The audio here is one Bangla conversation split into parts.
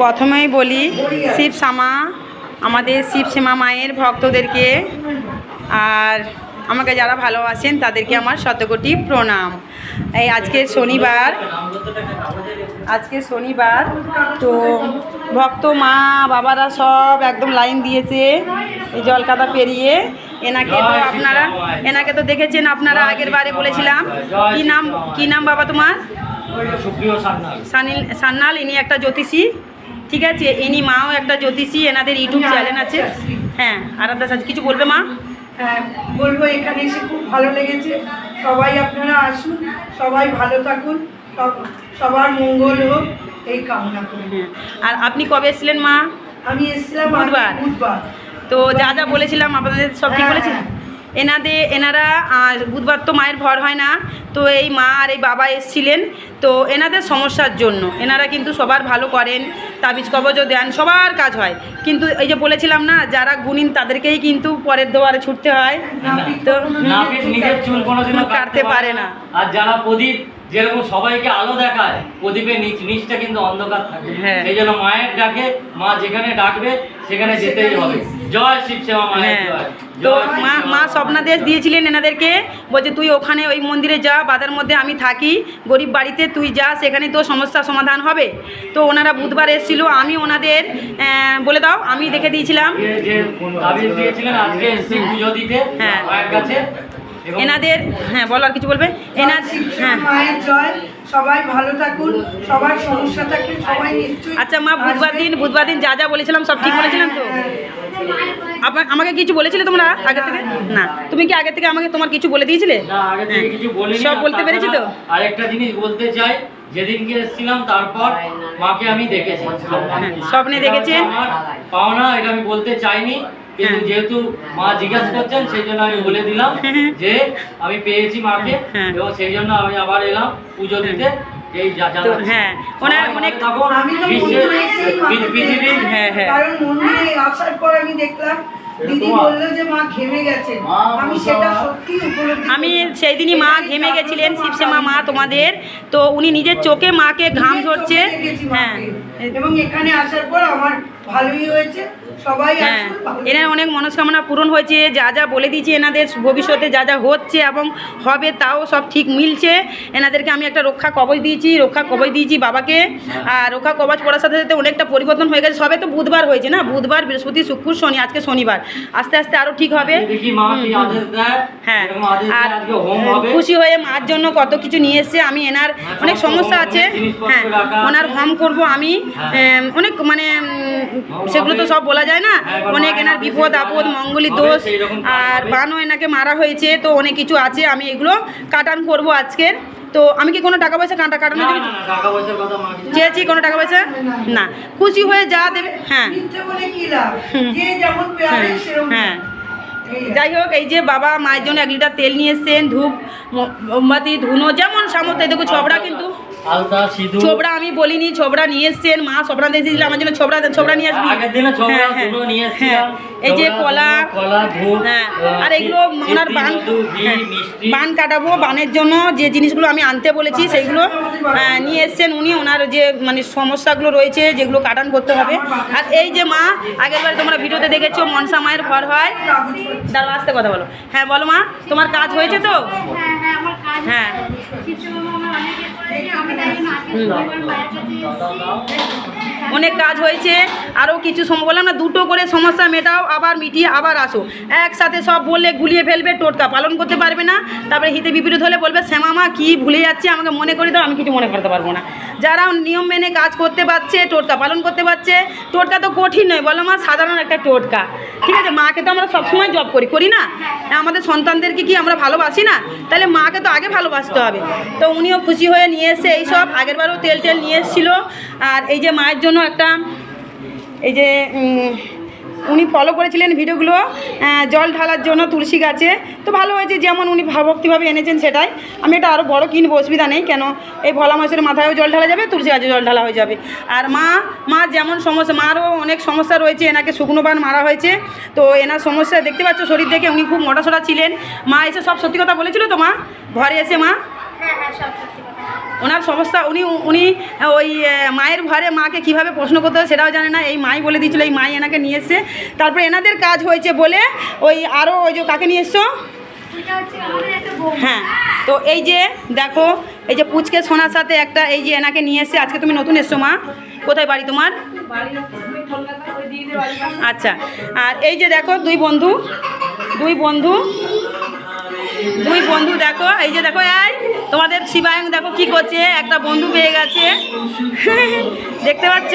প্রথমেই বলি শিব শ্যামা আমাদের শিব শ্যামা মায়ের ভক্তদেরকে আর আমাকে যারা ভালোবাসেন তাদেরকে আমার শতকোটি প্রণাম। এই আজকে শনিবার আজকে শনিবার তো ভক্ত মা বাবারা সব একদম লাইন দিয়েছে এই জলকাদা পেরিয়ে। এনাকে তো আপনারা এনাকে তো দেখেছেন আপনারা আগের বারে বলেছিলাম। কি নাম কি নাম বাবা তোমার? সানিল সান্নাল ইনি একটা জ্যোতিষী। ঠিক আছে ইনি মাও একটা জ্যোতিষী এনাদের ইউটিউব চ্যানেল আছে। হ্যাঁ আরাধ্যা সাজ কিছু বলবে মা? হ্যাঁ বলব এখানে এসে খুব ভালো লেগেছে। সবাই আপনারা আসুন সবাই ভালো থাকুন সব- সবার মঙ্গল হোক এই কামনা করি। হ্যাঁ আর আপনি কবে এসেছিলেন মা? আমি এসেছিলাম বুধবার। বুধবার। তো যা যা বলেছিলাম আপনাদের সব ঠিক হ্যাঁ, বলেছিলেন হ্যাঁ। এনাদের এনারা বুধবার তো মায়ের ভর হয় না তো এই মা আর এই বাবা এসছিলেন তো এনাদের সমস্যার জন্য এনারা কিন্তু সবার ভালো করেন তাবিজ কবজও দেন সবার কাজ হয়। কিন্তু এই যে বলেছিলাম না যারা গুণিন তাদেরকেই কিন্তু পরের দোয়ারে ছুটতে হয় তো নিজের চুল কোনোদিনও কাটতে পারে না। আর যারা প্রদীপ যেরকম সবাইকে আলো দেখায় প্রদীপের নিচ নিচটা কিন্তু অন্ধকার থাকে। হ্যাঁ। সেই জন্য মায়ের ডাকে মা যেখানে ডাকবে সেখানে যেতেই হবে। জয় শিব সেবা মায়ের হ্যাঁ। জয়। তো মা মা স্বপ্নাদেশ দিয়েছিলেন এনাদেরকে বলছে তুই ওখানে ওই মন্দিরে যা বাজার মধ্যে আমি থাকি গরিব বাড়িতে তুই যা সেখানে তো সমস্যার সমাধান হবে। তো ওনারা বুধবার এসেছিল আমি ওনাদের বলে দাও আমি দেখে দিয়েছিলাম। হ্যাঁ। এনাদের হ্যাঁ বলো আর কিছু বলবে? এনার শিব হ্যাঁ। সবাই ভালো থাকুন সবার সমস্যা থাকলে সবাই নিশ্চয়ই আচ্ছা মা বুধবার দিন বুধবার দিন যা যা বলেছিলাম সব ঠিক বলেছিলাম তো? আপা- আমাকে কিছু বলেছিলে তোমরা আগে থেকে? না। তুমি কি আগে থেকে আমাকে তোমার কিছু বলে দিয়েছিলে? না আগে থেকে হ্যাঁ। কিছু বলিনি। সব বলতে পেরেছি তো? আরেকটা জিনিস বলতে চাই যেদিনকে এসেছিলাম তারপর মাকে আমি দেখেছি। হ্যাঁ, স্বপ্নে দেখেছেন? এটা হচ্ছে পাওনা এটা আমি বলতে চাইনি কিন্তু হ্যাঁ। যেহেতু মা জিজ্ঞাসা করছেন সেই জন্য আমি বলে দিলাম যে আমি পেয়েছি মাকে হ্যাঁ। এবং সেই জন্য আমি আবার এলাম পুজো দিতে। তো হ্যাঁ, ওনার অনেক- আমি পৃথিবীর হ্যাঁ, হ্যাঁ। কারণ মন্দিরে আসার পর আমি দেখলাম দিদি বলল যে মা ঘেমে গেছেন আমি সেটা সত্যি উপলব্ধি আমি সেই দিনই মা ঘেমে গেছিলেন শিবসেমা মা তোমাদের। তো উনি নিজের চোখে মাকে ঘাম ঝরছে হ্যাঁ। এবং এখানে আসার পর আমার ভালোই হয়েছে। হ্যাঁ এনার অনেক মনস্কামনা পূরণ হয়েছে যা যা বলে দিয়েছি এনাদের ভবিষ্যতে যা যা হচ্ছে এবং হবে তাও সব ঠিক মিলছে। এনাদেরকে আমি একটা রক্ষা কবচ দিয়েছি রক্ষা কবচ দিয়েছি বাবাকে। আর রক্ষা কবচ পড়ার সাথে সাথে অনেকটা পরিবর্তন হয়ে গেছে। সবে তো বুধবার হয়েছে না? বুধবার বৃহস্পতি শুক্র শনি আজকে শনিবার। আস্তে আস্তে আরও ঠিক হবে। হ্যাঁ। আর খুশি হয়ে মার জন্য কত কিছু নিয়ে এসছে। আমি এনার হ্যাঁ, অনেক সমস্যা আছে। হ্যাঁ ওনার হোম করব আমি। হ্যাঁ। অনেক মানে সেগুলো তো সব বলা যায় না? হ্যাঁ, অনেক এনার বিপদ আপদ মঙ্গলি দোষ। আর। বানও এনাকে মারা হয়েছে তো অনেক কিছু আছে আমি এগুলো কাটান করব আজকের। তো আমি কি কোনো টাকা পয়সা কাটা কাটানো না দেবে? না না টাকা পয়সার কথা মা কিছু চেয়েছি কোনো টাকা পয়সা? না। খুশি হয়ে যা দেবে হ্যাঁ। মিথ্যে বলে কি লাভ? হুম। যে যেমন পেয়ারে হ্যাঁ, হ্যাঁ। যাই হোক এই যে বাবা মায়ের জন্য এক লিটার তেল নিয়ে এসছেন ধূপ মোমবাতি ধুনো যেমন সামর্থ্য দেখো ছবড়া কিন্তু আলতা সিঁদুর। ছোবড়া আমি বলিনি ছোবড়া নিয়ে এসছেন মা ছোবড়া দিয়ে দিয়েছিল আমার জন্য ছোবড়া ছোবড়া নিয়ে আসবি। আগের দিনে ছোবড়া হ্যাঁ, হ্যাঁ, নিয়ে হ্যাঁ। এসেছিলাম। এই যে কলা কলা ধূপ হ্যাঁ আর এগুলো ওনার বান বান কাটাবো বানের জন্য যে জিনিসগুলো আমি আনতে বলেছি সেইগুলো নিয়ে এসছেন উনি। ওনার যে মানে সমস্যাগুলো রয়েছে যেগুলো কাটান করতে হবে। আর এই যে মা আগের বার তোমরা ভিডিওতে দেখেছ মনসা মায়ের ঘর হয়। দাঁড়াও আসতে কথা বলো। হ্যাঁ বলো মা তোমার কাজ হয়েছে তো? অনেক কাজ হয়েছে আরও কিছু বললাম না, দুটো করে সমস্যা মেটাও, আবার মিটিয়ে আবার আসো। একসাথে সব বললে গুলিয়ে ফেলবে, টোটকা। পালন করতে পারবে না, তারপরে হিতে বিপরীত হলে বলবে, শ্যামামা, কি ভুলে যাচ্ছে, আমাকে মনে করে দাও, আমি কিছু মনে করতে পারব না। যারা নিয়ম মেনে কাজ করতে পারছে, টোটকা পালন করতে পারছে, টোটকা তো কঠিন নয়, বলো মা, সাধারণ একটা টোটকা। ঠিক আছে, মাকে তো আমরা সবসময় জব করি করি না? আমাদের সন্তানদেরকে কি আমরা ভালোবাসি না? তাহলে মাকে তো আগে ভালোবাসতে হবে। তো উনিও খুশি হয়ে নিয়ে এসে এইসব, আগেরবারও তেল টেল নিয়ে এসেছিল। আর এই যে মায়ের জন্য একটা, এই যে উনি ফলো করেছিলেন ভিডিওগুলো জল ঢালার জন্য তুলসী গাছে। তো ভালো হয়েছে, যেমন উনি ভক্তিভাবে এনেছেন সেটাই। আমি এটা আরও বড় কিনবো, অসুবিধা নেই, কেন এই ভোলা মাসের মাথায়ও জল ঢালা যাবে, তুলসী গাছে জল ঢালা হয়ে যাবে। আর মা মা যেমন সমস্যা, মারও অনেক সমস্যা রয়েছে, এনাকে শুকনো বান মারা হয়েছে। তো এনার সমস্যা দেখতে পাচ্ছ, শরীর দেখে উনি খুব মোটাসোটা ছিলেন। মা এসে সব সত্যি কথা বলেছিল তো মা? ঘরে এসে মা? হ্যাঁ হ্যাঁ সব সত্যি। ওনার সমস্যা, উনি উনি ওই মায়ের ঘরে মাকে কীভাবে প্রশ্ন করতে হয় সেটাও জানে না। এই মাই বলে দিয়েছিল, এই মাই এনাকে নিয়ে এসছে। তারপরে এনাদের কাজ হয়েছে বলে ওই আরও ওই যে কাকে নিয়ে এসছো? হ্যাঁ তো এই যে দেখো, এই যে পুচকে সোনার সাথে একটা এই যে এনাকে নিয়ে এসছে। আজকে তুমি নতুন এসছো মা। কোথায় বাড়ি তোমার? আচ্ছা আর এই যে দেখো, দুই বন্ধু দুই বন্ধু দুই বন্ধু দেখো, এই যে দেখো, এই তোমাদের শিবায়ং দেখো কি করছে, একটা বন্ধু পেয়ে গেছে। দেখতে পাচ্ছ?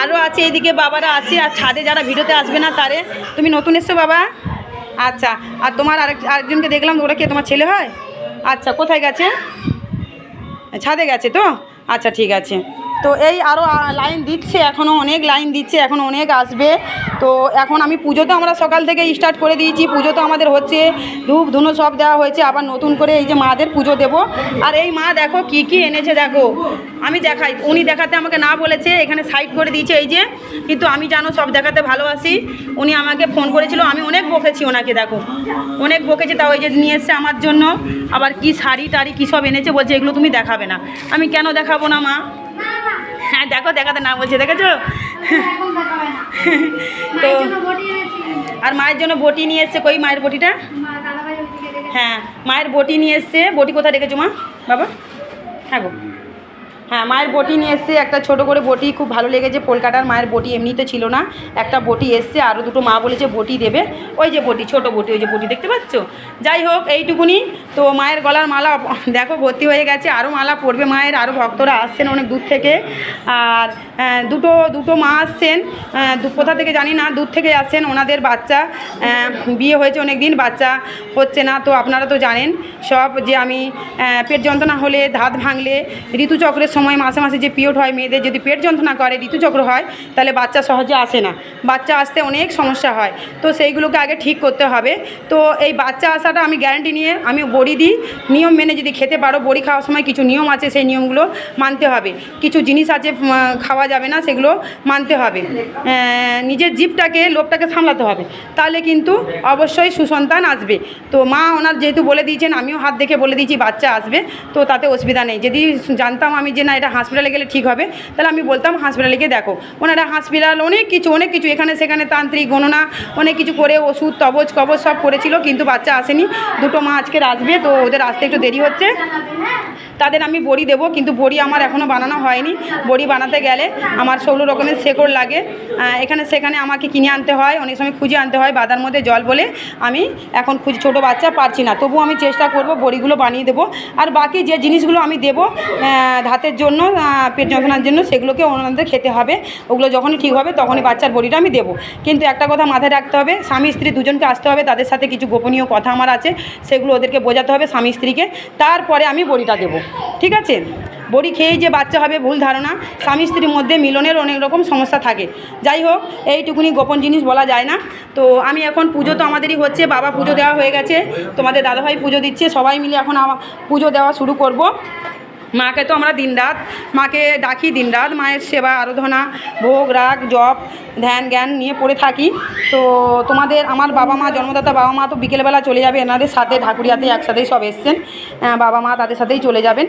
আরও আছে এইদিকে বাবারা আছে, আর ছাদে যারা ভিডিওতে আসবে না তারে, তুমি নতুন এসছো বাবা? আচ্ছা আর তোমার আরেক, আরেকজনকে দেখলাম, ওরা কে, তোমার ছেলে হয়? আচ্ছা কোথায় গেছে? ছাদে গেছে তো? আচ্ছা ঠিক আছে। তো এই আরও লাইন দিচ্ছে এখনও অনেক লাইন দিচ্ছে, এখন অনেক আসবে। তো এখন আমি পুজো তো আমরা সকাল থেকে স্টার্ট করে দিয়েছি। পুজো তো আমাদের হচ্ছে ধূপ ধুনো সব দেওয়া হয়েছে, আবার নতুন করে এই যে মাদের পুজো দেব। আর এই মা দেখো কি কি এনেছে দেখো। আমি দেখাই, উনি দেখাতে আমাকে না বলেছে, এখানে সাইড করে দিয়েছে এই যে। কিন্তু আমি জানো সব দেখাতে ভালোবাসি। উনি আমাকে ফোন করেছিল, আমি অনেক বকেছি ওনাকে দেখো। অনেক বকেছি, তাও ওই যে নিয়ে এসছে আমার জন্য। আবার কি শাড়ি টাড়ি কী সব এনেছে, বলছে এগুলো তুমি দেখাবে না। আমি কেন দেখাবো না মা? হ্যাঁ দেখো, দেখাতে না বলছে, দেখেছ? তো আর মায়ের জন্য বটি নিয়ে এসছে, কই মায়ের বটিটা? হ্যাঁ মায়ের বটি নিয়ে এসছে। বটি কোথায় রেখেছো মা? বাবা? হ্যাঁ গো হ্যাঁ মায়ের বটি নিয়ে এসছে, একটা ছোট করে বটি, খুব ভালো লেগেছে কলকাতার মায়ের বটি, এমনিতে ছিল না। একটা বটি এসছে আরও দুটো মা বলেছে বটি দেবে। ওই যে বটি, ছোট বটি, ওই যে বটি, দেখতে পাচ্ছ? যাই হোক, এইটুকুনি। তো মায়ের গলার মালা দেখো ভর্তি হয়ে গেছে আরও মালা পড়বে মায়ের আরও ভক্তরা আসছেন অনেক দূর থেকে। আর দুটো দুটো মা আসছেন কোথা থেকে জানি না, দূর থেকে আসছেন ওনাদের বাচ্চা বিয়ে হয়েছে অনেক দিন বাচ্চা হচ্ছে না, তো আপনারা তো জানেন, সব যে আমি পেট যন্ত্রণা হলে ধাত ভাঙলে, ঋতুচক্রের সময় মাসে মাসে যে পিরিয়ড হয় মেয়েদের, যদি পেট যন্ত্রণা করে, ঋতুচক্র হয়, তাহলে বাচ্চা সহজে আসে না। বাচ্চা আসতে অনেক সমস্যা হয়, তো সেইগুলোকে আগে ঠিক করতে হবে। তো এই বাচ্চা আসাটা আমি গ্যারান্টি নিয়ে আমি বড়ি দিই, নিয়ম মেনে যদি খেতে পারো, বড়ি খাওয়ার সময় কিছু নিয়ম আছে, সেই নিয়মগুলো মানতে হবে। কিছু জিনিস আছে খাওয়া যাবে না, সেগুলো মানতে হবে। নিজের জীবটাকে, লোভটাকে সামলাতে হবে। তাহলে কিন্তু অবশ্যই সুসন্তান আসবে। তো মা ওনার যেহেতু বলে দিয়েছেন, আমিও হাত দেখে বলে দিয়েছি, বাচ্চা আসবে, তো তাতে অসুবিধা নেই। যদি জানতাম আমি যে না, এটা হসপিটালে গেলে ঠিক হবে, তাহলে আমি বলতাম হসপিটালে গিয়ে দেখো। ওনারা হসপিটাল অনেক কিছু অনেক কিছু, এখানে সেখানে তান্ত্রিক গণনা, অনেক কিছু করে ওষুধ, তবজ, কবজ সব করেছিল, কিন্তু বাচ্চা আসেনি। দুটো মা আজকের আসবে তো ওদের আসতে একটু দেরি হচ্ছে। তাদের আমি বড়ি দেবো, কিন্তু বড়ি আমার এখনও বানানো হয়নি। বড়ি বানাতে গেলে আমার সৌলো রকমের শেকড় লাগে। এখানে সেখানে আমাকে কিনে আনতে হয়, অনেক সময় খুঁজে আনতে হয়, বাদার মধ্যে জল বলে আমি এখন খুঁজে, ছোটো বাচ্চা পারছি না। তবু আমি চেষ্টা করব বড়িগুলো বানিয়ে দেবো। আর বাকি যে জিনিসগুলো আমি দেবো ধাতের জন্য পেট যন্ত্রণার জন্য, সেগুলোকে ওনাদের খেতে হবে। ওগুলো যখনই ঠিক হবে, তখনই বাচ্চার বড়িটা আমি দেবো। কিন্তু একটা কথা মাথায় রাখতে হবে, স্বামী, স্ত্রী দুজনকে আসতে হবে, তাদের সাথে কিছু গোপনীয় কথা আমার আছে, সেগুলো ওদেরকে বোঝাতে হবে স্বামী, স্ত্রীকে। তারপরে আমি বড়িটা দেবো। ঠিক আছে? বড়ি খেয়েই যে বাচ্চা হবে, ভুল ধারণা। স্বামী স্ত্রীর মধ্যে মিলনের অনেক রকম সমস্যা থাকে। যাই হোক, এইটুকুনি গোপন জিনিস বলা যায় না। তো আমি এখন পুজো তো আমাদেরই হচ্ছে, বাবা পুজো দেওয়া হয়ে গেছে। তোমাদের দাদাভাই পুজো দিচ্ছে, সবাই মিলে এখন পুজো দেওয়া শুরু করব। মাকে তো আমরা দিনরাত মাকে ডাকি দিনরাত মায়ের সেবা, আরাধনা, ভোগ, রাগ, জপ, ধ্যান, জ্ঞান নিয়ে পড়ে থাকি। তো তোমাদের, আমার বাবা মা, জন্মদাতা বাবা মা তো বিকেলবেলা চলে যাবে, এনাদের সাথে ঢাকুরিয়াতে একসাথেই সব এসছেন। বাবা মা তাদের সাথেই চলে যাবেন।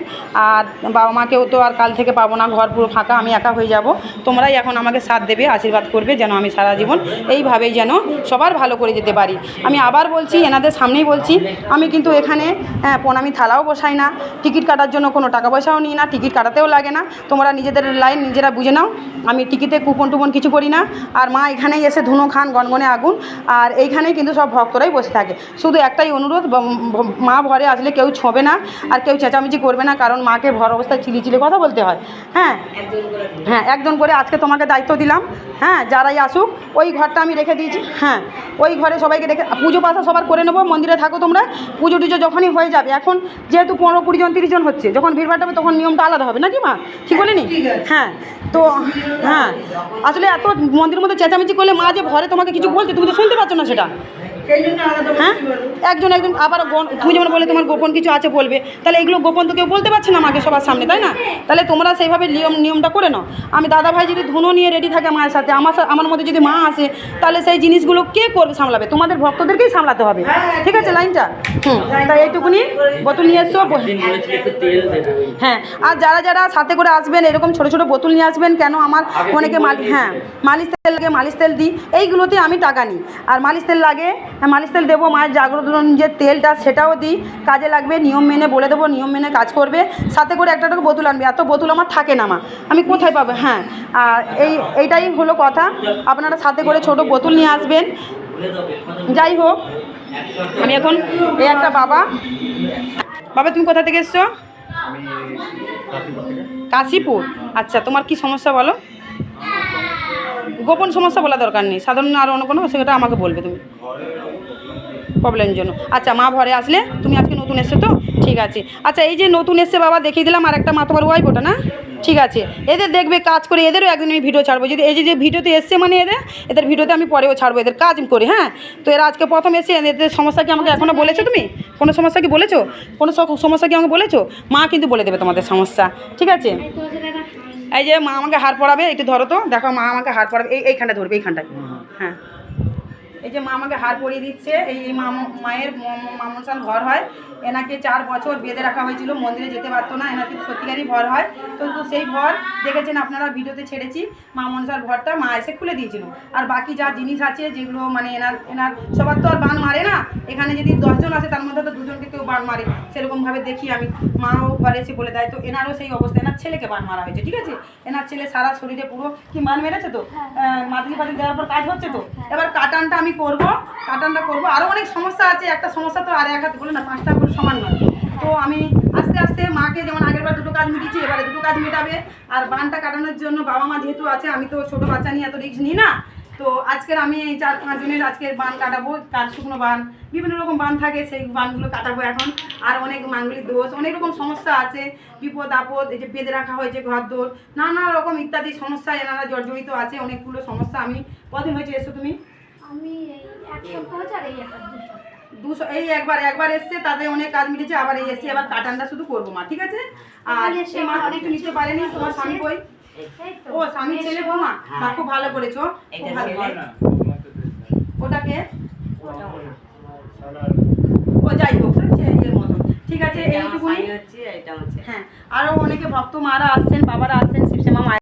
আর বাবা মাকেও তো আর কাল থেকে পাবো না, ঘর পুরো ফাঁকা, আমি একা হয়ে যাব। তোমরাই এখন আমাকে সাথ দেবে, আশীর্বাদ করবে, যেন আমি সারা জীবন এইভাবেই যেন সবার ভালো করে যেতে পারি। আমি আবার বলছি, এনাদের সামনেই বলছি, আমি কিন্তু এখানে প্রণামী থালাও বসাই না। টিকিট কাটার জন্য কোনো টাকা পয়সাও নিই না, টিকিট কাটাতেও লাগে না। তোমরা নিজেদের লাইন নিজেরা বুঝে নাও। আমি টিকিটে কুপন টুপন কিছু করি না। আর মা এখানেই এসে ধুনো খান, গনগনে আগুন। আর এইখানেই কিন্তু সব ভক্তরাই বসে থাকে। শুধু একটাই অনুরোধ মা ঘরে আসলে কেউ ছোঁবে না আর কেউ চেঁচামেচি করবে না, কারণ মাকে ভর অবস্থায় চিলি চিলি কথা বলতে হয়। হ্যাঁ? হ্যাঁ একজন করে আজকে তোমাকে দায়িত্ব দিলাম। হ্যাঁ যারাই আসুক, ওই ঘরটা আমি রেখে দিয়েছি। হ্যাঁ ওই ঘরে সবাইকে রেখে পুজো পাশা সবার করে নেব, মন্দিরে থাকো তোমরা। পুজো টুজো যখনই হয়ে যাবে, এখন যেহেতু পনেরো কুড়ি জন, তিরিশ জন হচ্ছে, যখন ভিড়ভাড় হবে তখন নিয়মটা আলাদা হবে নাকি মা? ঠিক বলিনি? হ্যাঁ তো হ্যাঁ। আসলে এত মন্দিরের মধ্যে চেঁচামেচি করলে মা যে ভরে তোমাকে কিছু বলছে তুমি তো শুনতে পাচ্ছ না সেটা। হ্যাঁ? একজন একজন আবার তুমি যেমন বলে তোমার গোপন কিছু আছে বলবে তাহলে এগুলো গোপন তো কেউ বলতে পারছে না আমাকে সবার সামনে তাই না? তাহলে তোমরা সেইভাবে নিয়ম নিয়মটা করে নাও। আমি দাদা ভাই যদি ধুনো নিয়ে রেডি থাকে মায়ের সাথে আমার আমার মধ্যে যদি মা আসে তাহলে সেই জিনিসগুলো কে করবে সামলাবে? তোমাদের ভক্তদেরকেই সামলাতে হবে। ঠিক আছে লাইনটা? হুম তাই এইটুকুনি বোতল নিয়ে দেবে হ্যাঁ আর যারা যারা সাথে করে আসবেন এরকম ছোট ছোট বোতল নিয়ে আসবেন কেন আমার অনেকে তুমি মাল হ্যাঁ মালিশ তেল লাগে মালিশ তেল দিই এইগুলোতে আমি টাকা নিই। আর মালিশ তেল লাগে হ্যাঁ, মালিশ তেল দেবো মায়ের জাগরণ যে তেলটা সেটাও দিই। কাজে লাগবে নিয়ম মেনে বলে দেবো নিয়ম মেনে কাজ করবে। সাথে করে একটা টাকা বোতল আনবে। এত বোতল আমার থাকে না মা। আমি কোথায় পাবো? হ্যাঁ আর এই এইটাই হলো কথা। আপনারা সাথে করে ছোট বোতল নিয়ে আসবেন। যাই হোক আমি এখন এই একটা বাবা। বাবা তুমি কোথা থেকে এসছো? কাশীপুর। আচ্ছা তোমার কি সমস্যা বলো? গোপন সমস্যা বলা দরকার নেই। সাধারণ আর অন্য কোনো, সেটা আমাকে বলবে তুমি। প্রবলেমের জন্য। আচ্ছা মা ঘরে আসলে? তুমি আজকে নতুন এসছো তো? ঠিক আছে। আচ্ছা এই যে নতুন এসছে বাবা দেখিয়ে দিলাম আর একটা মা তোমার ওয়াইফ ওটা না? ঠিক আছে। এদের দেখবে, কাজ করে এদেরও একদিন আমি ভিডিও ছাড়বো। যদি এই যে ভিডিওতে এসছে মানে এদের এদের ভিডিওতে আমি পরেও ছাড়বো, এদের কাজ করে হ্যাঁ? তো এরা আজকে প্রথম এসে এদের সমস্যা কি আমাকে এখনও বলেছ তুমি? কোনো সমস্যা কি বলেছ? কোনো সমস্যা কি আমাকে বলেছ? মা কিন্তু বলে দেবে তোমাদের সমস্যা। ঠিক আছে? এই যে মা আমাকে হার পড়াবে একটু ধরো তো। দেখো মা আমাকে হার পড়াবে এই এইখানটা ধরবে এইখানটা হ্যাঁ। এই যে মা আমাকে হার পরিয়ে দিচ্ছে এই মা মায়ের মামনসান ঘর হয়। এনাকে চার বছর বেঁধে রাখা হয়েছিল মন্দিরে যেতে পারতো না এনাকে সত্যিকারই ভর হয়। তো সেই ভর দেখেছেন আপনারা ভিডিওতে ছেড়েছি মা মনসার ঘরটা মা এসে খুলে দিয়েছিল। আর বাকি যা জিনিস আছে যেগুলো মানে এনার এনার সবার তো আর বান মারে না। এখানে যদি দশজন আসে তার মধ্যে তো দুজনকে কেউ বান মারে। সেরকমভাবে দেখি আমি। মাও ঘরে এসে বলে দেয় তো এনারও সেই অবস্থা এনার ছেলেকে বান মারা হয়েছে ঠিক আছে? এনার ছেলে সারা শরীরে পুরো কি বান মেরেছে তো? মাদলি ফাদলি দেওয়ার পর কাজ হচ্ছে তো? এবার কাটানটা আমি করব, কাটানটা করব। আরও অনেক সমস্যা আছে, একটা সমস্যা তো আর এক হাতে বলে না, পাঁচটা করে সমান নয়। তো আমি আস্তে আস্তে মাকে যেমন আগেরবার দুটো কাজ মিটিয়েছি, এবারে দুটো কাজ মেটাবে। আর বানটা কাটানোর জন্য বাবা মা যেহেতু আছে, আমি তো ছোটো বাচ্চা নিয়ে এত রিক্স নিই না। তো আজকের আমি এই চার পাঁচ জনের আজকের বান কাটাবো কার শুকনো বান বিভিন্ন রকম বান থাকে সেই বানগুলো কাটাবো এখন। আর অনেক মাঙ্গলিক দোষ অনেক রকম সমস্যা আছে বিপদ আপদ এই যে বেঁধে রাখা হয়েছে ঘর দোর নানা রকম ইত্যাদি সমস্যা এনারা জর্জরিত আছে অনেকগুলো সমস্যা আমি কদিন হয়েছে এসো তুমি? আমি দুশো এই একবার একবার এসছে তাদের অনেক কাজ মিটেছে আবার এই এসছে আবার কাটানটা শুধু করব মা ঠিক আছে? আর সে মা অনেক নিতে পারেনি তোমার স্বামী তো ও স্বামী ছেলে বৌমা? মা খুব ভালো করেছ খুব ভালো। ওটাকে? ও যাই হোক। ঠিক আছে এইটুকুনি। হ্যাঁ আরও অনেকে ভক্ত মারা আসছেন বাবারা আসছেন শিবসেমা মায়ের